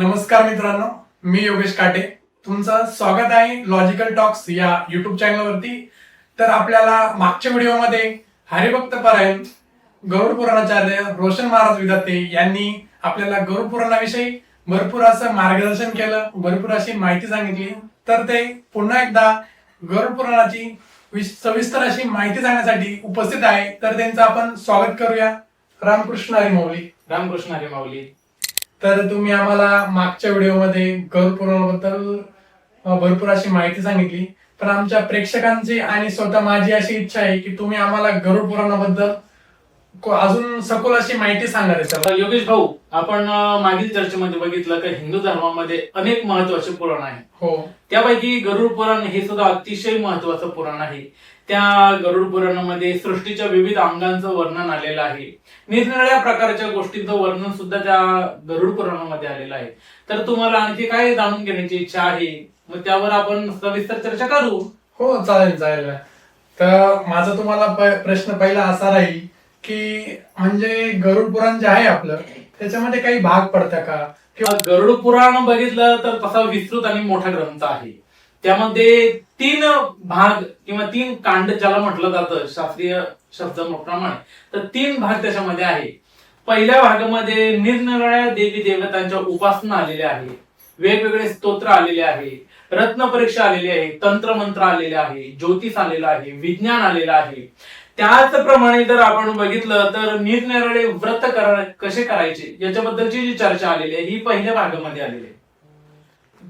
नमस्कार मित्रांनो मी योगेश काटे. तुमचं स्वागत आहे लॉजिकल टॉक्स या युट्यूब चॅनलवरती तर आपल्याला मागच्या व्हिडिओमध्ये हरिभक्त परायण गौर पुराणाचार्य रोशन महाराज विधाते यांनी आपल्याला गौर पुराणाविषयी भरपूर असं मार्गदर्शन केलं भरपूर अशी माहिती सांगितली. तर ते पुन्हा एकदा गौर पुराणाची सविस्तर अशी माहिती सांगण्यासाठी उपस्थित आहे. तर त्यांचं आपण स्वागत करूया. रामकृष्ण हरी माऊली. रामकृष्ण हरी माऊली. तर तुम्ही आम्हाला मागच्या व्हिडिओमध्ये गरुड पुराणाबद्दल अ, भरपूर अशी माहिती सांगितली. पण आमच्या प्रेक्षकांची आणि स्वतः माझी अशी इच्छा आहे की तुम्ही आम्हाला गरुड पुराणाबद्दल अजून सखोल अशी माहिती सांगा त्याच्यावर योगेश भाऊ आपण मागील चर्चेमध्ये बघितलं की हिंदू धर्मामध्ये अनेक महत्त्वाचे पुराण आहे. हो. त्यापैकी गरुड पुराण हे सुद्धा अतिशय महत्वाचं पुराण आहे. त्या गरुड पुराणामध्ये सृष्टीच्या विविध अंगांचं वर्णन आलेलं आहे. निरनिराळ्या प्रकारच्या गोष्टींचं वर्णन सुद्धा त्या गरुड पुराणामध्ये आलेलं आहे. तर तुम्हाला आणखी काय जाणून घेण्याची इच्छा आहे? मग त्यावर आपण सविस्तर चर्चा करू. हो चालेल चालेल. तर माझा तुम्हाला प- प्रश्न पहिला असा राहील की म्हणजे गरुड पुराण जे आहे आपलं त्याच्यामध्ये काही भाग पडतं का? किंवा गरुड पुराण बघितलं तर तसा विस्तृत आणि मोठा ग्रंथ आहे. त्यामध्ये तीन भाग किंवा तीन कांड ज्याला म्हटलं जातं शास्त्रीय शब्दाप्रमाणे तर तीन भाग त्याच्यामध्ये आहे. पहिल्या भागामध्ये निरनिराळ्या देवी देवतांच्या उपासना आलेल्या आहे वेगवेगळे स्तोत्र आलेले आहे रत्न परीक्षा आलेली आहे तंत्रमंत्र आलेले आहे ज्योतिष आलेलं आहे विज्ञान आलेलं आहे. त्याचप्रमाणे जर आपण बघितलं तर निरनिराळे व्रत करा कसे करायचे? याच्याबद्दलची जी चर्चा आलेली आहे ही पहिल्या भागामध्ये आलेली आहे.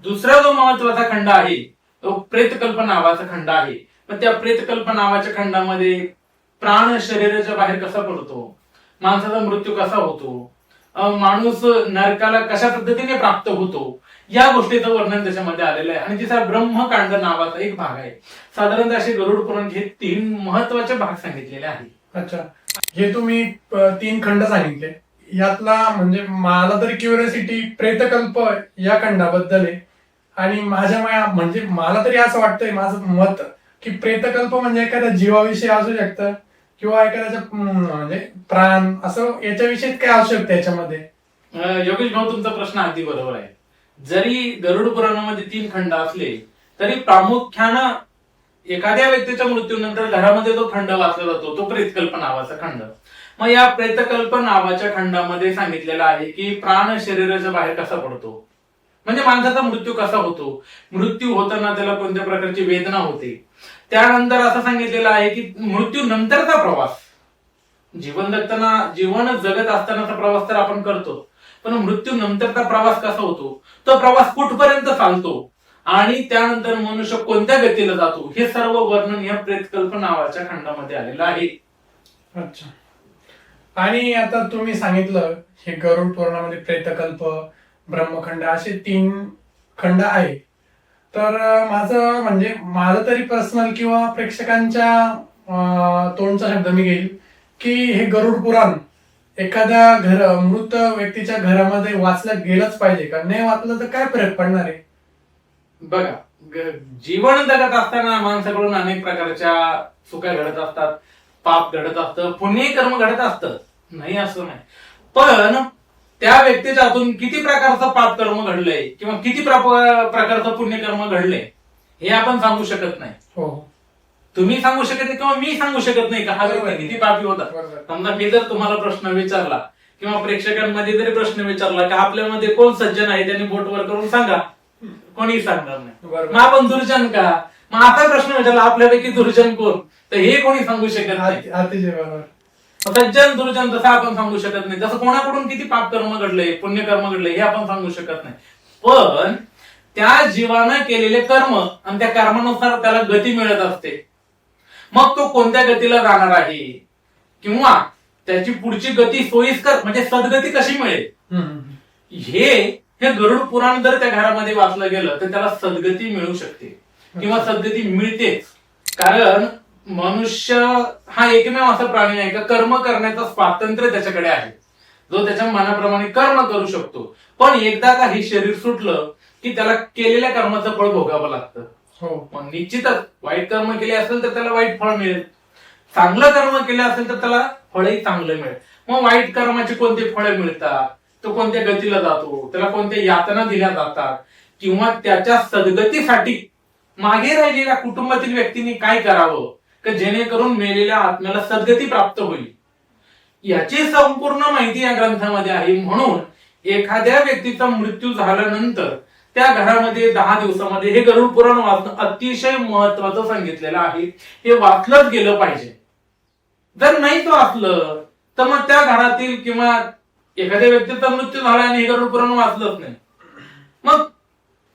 दुसरा जो महत्त्वाचा खंड आहे प्रेतकल्प नावाचा खंड आहे. पण त्या प्रेतकल्प नावाच्या खंडामध्ये प्राण शरीराच्या बाहेर कसा पडतो? माणसाचा मृत्यू कसा होतो? माणूस नरकाला कशा पद्धतीने प्राप्त होतो? या गोष्टीचं वर्णन त्याच्यामध्ये आलेलं आहे. आणि तिचा ब्रह्मकांड नावाचा एक भाग आहे. साधारणतः असे गरुड पुराण हे तीन महत्त्वाचे भाग सांगितलेले आहेत अच्छा. हे तुम्ही तीन खंड सांगितले. यातला म्हणजे मला तरी क्युरियोसिटी प्रेतकल्प या खंडाबद्दल आहे. आणि माझ्या म्हणजे मला तरी असं वाटतंय माझं मत की प्रेतकल्प म्हणजे एखाद्या जीवाविषयी असू शकतं किंवा एखाद्याच्या म्हणजे प्राण असं याच्याविषयी काय असू शकतं याच्यामध्ये? योगेश भाऊ तुमचा प्रश्न अगदी बरोबर आहे. जरी गरुड पुराणामध्ये तीन खंड असले तरी प्रामुख्यानं एखाद्या व्यक्तीच्या मृत्यूनंतर घरामध्ये जो खंड वाचला जातो तो प्रेतकल्प नावाचा खंड. मग या प्रेतकल्प नावाच्या खंडामध्ये सांगितलेलं आहे की प्राण शरीराच्या बाहेर कसा पडतो? म्हणजे माणसाचा मृत्यू कसा होतो? मृत्यू होताना त्याला कोणत्या प्रकारची वेदना होते? त्यानंतर असं सांगितलेलं आहे की मृत्यू नंतरचा प्रवास. जीवन जगताना जीवन जगत असतानाचा प्रवास तर आपण करतो. पण मृत्यू नंतरचा प्रवास कसा होतो? तो प्रवास कुठपर्यंत चालतो आणि त्यानंतर मनुष्य कोणत्या गतीला जातो? हे सर्व वर्णन या प्रेतकल्प नावाच्या खंडामध्ये आलेलं आहे. अच्छा. आणि आता तुम्ही सांगितलं हे गरुड पुराणामध्ये प्रेतकल्प ब्रह्मखंड असे तीन खंड आहे तर माझं म्हणजे माझं तरी पर्सनल किंवा प्रेक्षकांच्या तोंडचा शब्द मी घेईल की हे गरुड पुराण एखाद्या घर मृत व्यक्तीच्या घरामध्ये वाचलं गेलंच पाहिजे. का नाही वाचलं तर काय फरक पडणार आहे? बघा जीवन जगत असताना माणसाकडून अनेक प्रकारच्या चुका घडत असतात पाप घडत असतं पुण्य कर्म घडत असतं. नाही असं नाही. पण त्या व्यक्तीच्या हातून किती प्रकारचं पाप कर्म घडलंय किंवा किती प्रकारचं पुण्यकर्म घडलंय हे आपण सांगू शकत नाही. हो. तुम्ही सांगू शकत नाही किंवा मी सांगू शकत नाही का? हा व्यक्ती किती पापी होता. समजा मी जर तुम्हाला प्रश्न विचारला किंवा प्रेक्षकांमध्ये जरी प्रश्न विचारला की आपल्यामध्ये कोण सज्जन आहे त्यांनी बोट वर करून सांगा. कोणी सांगणार नाही. मग आपण दुर्जन का? मग आता प्रश्न विचारला आपल्यापैकी दुर्जन कोण? तर हे कोणी सांगू शकत नाही. बरोबर सज्जन दुर्जन तसं आपण सांगू शकत नाही. जसं कोणाकडून किती पाप कर्म घडले पुण्यकर्म घडले हे आपण सांगू शकत नाही. पण त्या जीवानं केलेले कर्म आणि त्या कर्मानुसार त्याला गती मिळत असते. मग तो कोणत्या गतीला जाणार आहे? किंवा त्याची पुढची गती सोयीस्कर म्हणजे सद्गती कशी मिळेल. हे हे गरुड पुराण जर त्या घरामध्ये वाचलं गेलं तर त्याला सद्गती मिळू शकते. किंवा सद्गती मिळतेच. कारण मनुष्य हा एकमेव असा प्राणी आहे का? कर्म करण्याचं स्वातंत्र्य त्याच्याकडे आहे. जो त्याच्या मनाप्रमाणे कर्म करू शकतो. पण एकदा का हे शरीर सुटलं की त्याला केलेल्या कर्माचं फळ भोगावं लागतं. हो. निश्चितच वाईट कर्म केले असेल तर त्याला वाईट फळ मिळेल. चांगलं कर्म केलं असेल तर त्याला फळही चांगलं मिळेल. मग वाईट कर्माची कोणती फळे मिळतात? तो कोणत्या गतीला जातो? त्याला कोणत्या यातना दिल्या जातात? किंवा त्याच्या सद्गतीसाठी मागे राहिलेल्या कुटुंबातील व्यक्तींनी काय करावं? की जेणेकरून मेलेल्या आत्म्याला सद्गती प्राप्त होईल. याची संपूर्ण माहिती या ग्रंथामध्ये आहे. म्हणून एखाद्या व्यक्तीचा मृत्यू झाल्यानंतर त्या घरामध्ये दहा दिवसामध्ये हे गरुड पुराण वाचणं अतिशय महत्वाचं सांगितलेलं आहे. हे वाचलंच गेलं पाहिजे. जर नाहीच वाचलं तर मग त्या घरातील किंवा एखाद्या व्यक्तीचा मृत्यू झाला आणि हे गरुड पुराण वाचलंच नाही. मग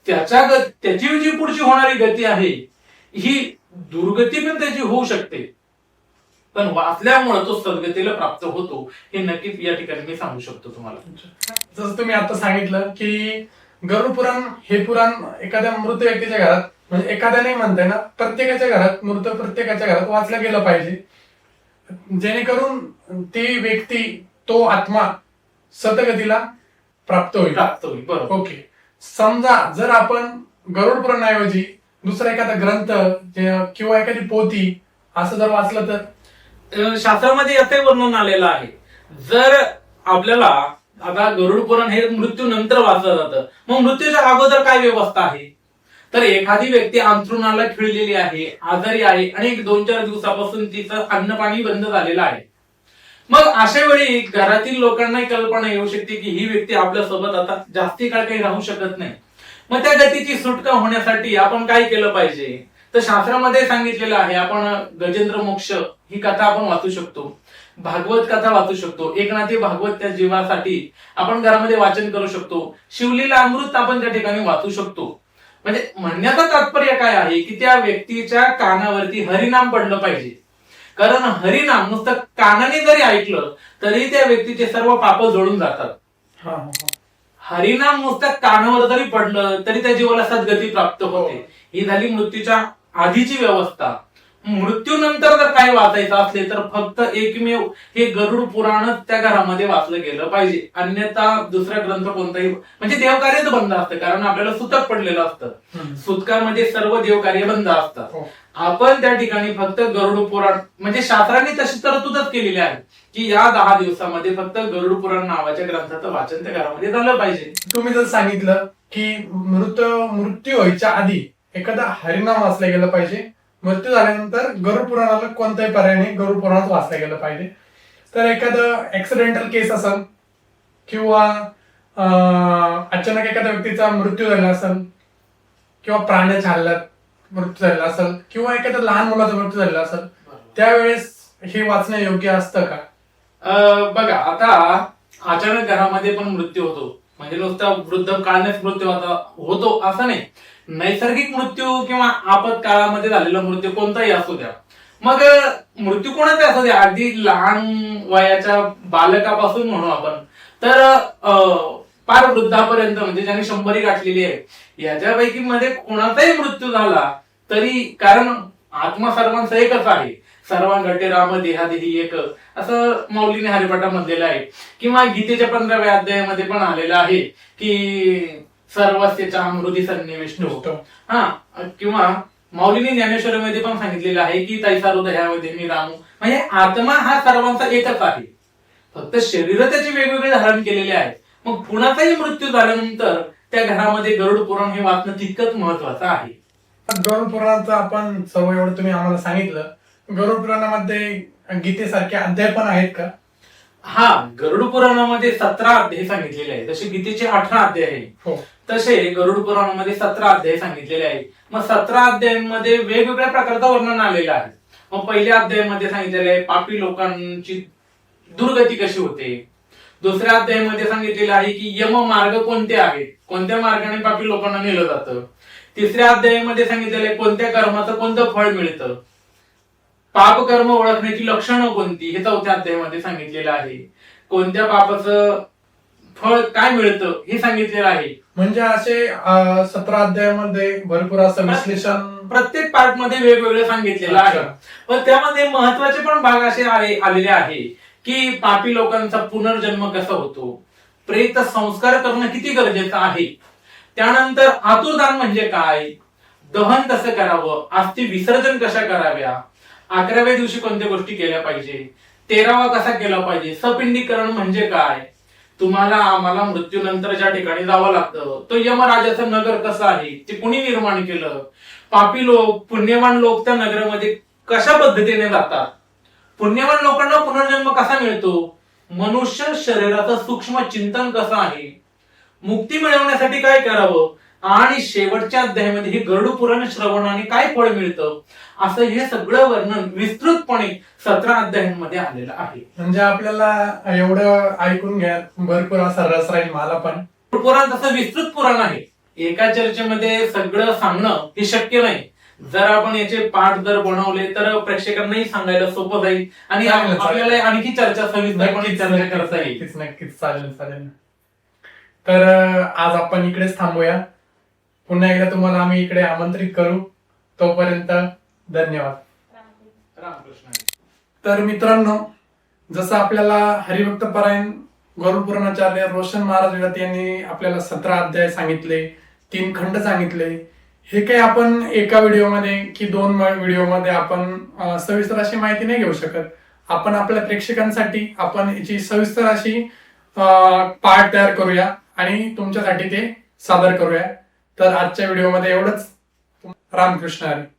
त्याच्या ग- त्याची जी पुढची होणारी गती आहे ही दुर्गती पण त्याची होऊ शकते. पण वाचल्यामुळे तो सद्गतीला प्राप्त होतो हे नक्कीच या ठिकाणी मी सांगू शकतो तुम्हाला. जसं तुम्ही आता सांगितलं की गरुड पुराण हे पुराण एखाद्या मृत व्यक्तीच्या घरात म्हणजे एखाद्या नाही म्हणताय ना प्रत्येकाच्या घरात मृत प्रत्येकाच्या घरात वाचलं गेलं पाहिजे. जेणेकरून ती व्यक्ती तो आत्मा सतगतीला प्राप्त होईल. प्राप्त होईल बरोबर. ओके. समजा जर आपण गरुड पुराणाऐवजी दुसरा एखादा ग्रंथ किंवा एखादी पोथी असं जर वाचलं तर? शास्त्रामध्ये याचे वर्णन आलेलं आहे. जर आपल्याला आता गरुड पुराण हे मृत्यू नंतर वाचलं जातं. मग मृत्यूच्या अगोदर काय व्यवस्था आहे? तर एखादी व्यक्ती अंथरुणाला खिळलेली आहे आजारी आहे आणि एक दोन चार दिवसापासून तिचं अन्न पाणी बंद झालेलं आहे. मग अशा वेळी घरातील लोकांनाही कल्पना येऊ शकते की ही व्यक्ती आपल्यासोबत आता जास्ती काळ काही राहू शकत नाही. मग त्या गतीची सुटका होण्यासाठी आपण काय केलं पाहिजे? तर शास्त्रामध्ये सांगितलेलं आहे आपण गजेंद्र मोक्ष ही कथा आपण वाचू शकतो. भागवत कथा वाचू शकतो. एकनाथी भागवत त्या जीवासाठी आपण घरामध्ये वाचन करू शकतो. शिवलीला अमृत आपण त्या ठिकाणी वाचू शकतो. म्हणजे म्हणण्याचं तात्पर्य काय आहे की त्या व्यक्तीच्या कानावरती हरिनाम पडलं पाहिजे. कारण हरिनाम नुसतं कानाने जरी ऐकलं तरी त्या व्यक्तीचे सर्व पाप जोडून जातात. हरिनाम नुसतं कानावर जरी पडलं तरी त्या जीवाला सद्गती प्राप्त होते. ही झाली मृत्यूच्या आधीची व्यवस्था. मृत्यूनंतर जर काही वाचायचं असले तर फक्त एकमेव हे गरुड पुराणच त्या घरामध्ये वाचलं गेलं पाहिजे अन्यथा दुसरा ग्रंथ कोणताही म्हणजे देवकार्यच बंद असतं कारण आपल्याला सुतक पडलेलं असतं हम्म. सुतकामध्ये सर्व देवकार्य बंद असतात हो. आपण त्या ठिकाणी फक्त गरुड पुराण म्हणजे शास्त्राने तशी तरतूदच केलेली आहे की या दहा दिवसामध्ये फक्त गरुड पुराण नावाच्या ग्रंथाचं वाचन त्या घरामध्ये झालं पाहिजे तुम्ही जर सांगितलं की मृत मृत्यू व्हायच्या आधी एखादा हरिनाम वाचलं गेलं पाहिजे मृत्यू झाल्यानंतर गरुड पुराणाला कोणत्याही पर्यायाने गरुड पुराणात वाचलं गेलं पाहिजे. तर एखादं ऍक्सिडेंटल केस असेल किंवा अचानक एखाद्या व्यक्तीचा मृत्यू झाला असेल किंवा प्राण्याच्या हल्ल्यात मृत्यू झालेला असेल किंवा एखाद्या लहान मुलाचा मृत्यू झालेला असेल त्यावेळेस हे वाचणं योग्य असतं का? बघा आता अचानक घरामध्ये पण मृत्यू होतो. म्हणजे नुसता वृद्ध काळनेच मृत्यू होता होतो असं नाही. नैसर्गिक मृत्यू किंवा आपत्काळामध्ये झालेला मृत्यू कोणताही असू द्या. मग मृत्यू कोणाचा असू द्या? अगदी लहान वयाच्या बालकापासून म्हणू आपण. तर पार वृद्धापर्यंत म्हणजे ज्याने शंभरी गाठलेली आहे याच्यापैकी मध्ये कोणाचाही मृत्यू झाला तरी कारण आत्मा सर्वांचा एकच आहे. सर्वांगटे राम देहादेही एक. असं माऊलीने हरिपाठा म्हणलेलं आहे. किंवा गीतेच्या पंधराव्या अध्यायामध्ये पण आलेलं आहे की सर्वस्यच्या अमृती सन्निविष्ट. हा किंवा माऊलीने ज्ञानेश्वरीमध्ये पण सांगितलेलं आहे की तैसा हृदयामध्ये मी रामू. म्हणजे आत्मा हा सर्वांचा एकच आहे. फक्त शरीर त्याचे वेगवेगळे धारण केलेले आहे मग कुणाचाही मृत्यू झाल्यानंतर त्या घरामध्ये गरुड पुराण हे वाचणं तितकंच महत्वाचं आहे. गरुड पुराणाचं आपण सर्व एवढं तुम्ही आम्हाला सांगितलं गरुड पुराणामध्ये गीतेसारखे अध्याय पण आहेत का? हा गरुड पुराणामध्ये सतरा अध्याय सांगितलेले आहे जसे गीतेचे अठरा अध्याय आहे हो. तसे गरुड पुराणामध्ये सतरा अध्याय सांगितलेले आहे मग सतरा अध्यायांमध्ये वेगवेगळ्या प्रकारचं वर्णन आलेलं आहे. मग पहिल्या अध्यायामध्ये सांगितलेलं आहे पापी लोकांची दुर्गती कशी होते? दुसऱ्या अध्यायामध्ये सांगितलेलं आहे की यम मार्ग कोणते आहेत? कोणत्या मार्गाने पापी लोकांना नेलं जातं? तिसऱ्या अध्यायामध्ये सांगितलेलं आहे कोणत्या कर्माचं कोणतं फळ मिळतं? पाप कर्म ओळखण्याची लक्षणं कोणती? हे चौथ्या अध्यायामध्ये सांगितलेलं आहे. कोणत्या पापाचं फळ काय मिळतं? हे सांगितलेलं आहे. म्हणजे असे सतरा अध्यायामध्ये भरपूर असं विश्लेषण प्रत्येक पार्टमध्ये वेगवेगळं सांगितलेलं आहे. पण त्यामध्ये महत्त्वाचे पण भाग असे आले आलेले आहे की पापी लोकांचा पुनर्जन्म कसा होतो? प्रेत संस्कार करणं किती गरजेचं आहे? त्यानंतर आतुरदान म्हणजे काय? दहन कसं करावं? अस्थि विसर्जन कशा कराव्या? अकराव्या दिवशी कोणत्या गोष्टी केल्या पाहिजे? तेरावा कसा केला पाहिजे? सपिंडीकरण म्हणजे काय? तुम्हाला आम्हाला मृत्यूनंतरच्या ठिकाणी जावं लागतं. तो यमराजाचं नगर कसं आहे? ते कुणी निर्माण केलं? पापी लोक पुण्यवान लोक त्या नगरामध्ये कशा पद्धतीने जातात? पुण्यवान लोकांना पुनर्जन्म कसा मिळतो? मनुष्य शरीराचं सूक्ष्म चिंतन कसं आहे? मुक्ती मिळवण्यासाठी काय करावं? आणि शेवटच्या अध्यायामध्ये हे गरुड पुराण श्रवणाने काय फळ मिळतं? असं हे सगळं वर्णन विस्तृतपणे सतरा अध्यायांमध्ये आलेलं आहे. म्हणजे आपल्याला एवढं ऐकून घ्या भरपूर असा रस राहील मला पण. पुराण तसं विस्तृत पुराण आहे. एका चर्चेमध्ये सगळं सांगणं हे शक्य नाही. जर आपण याचे पाठ जर बनवले तर प्रेक्षकांनाही सांगायला सोपं जाईल आणि. आपल्याला आणखी चर्चा सविस्तरपणे नक्कीच चर्चा करता येईल. नक्कीच चालेल चालेल. तर आज आपण इकडेच थांबूया. पुन्हा एकदा तुम्हाला आम्ही इकडे आमंत्रित करू. तोपर्यंत धन्यवाद. रामकृष्ण. तर मित्रांनो जसं आपल्याला हरिभक्त परायण गरुड पुराणाचार्य रोशन महाराज विरत यांनी आपल्याला सतरा अध्याय सांगितले तीन खंड सांगितले. हे काही आपण एका व्हिडिओमध्ये की दोन व्हिडिओमध्ये आपण सविस्तर अशी माहिती नाही घेऊ शकत. आपण आपल्या प्रेक्षकांसाठी आपण याची सविस्तर अशी पाठ तयार करूया आणि तुमच्यासाठी ते सादर करूया. तर आजच्या व्हिडिओमध्ये एवढंच. रामकृष्ण हरी.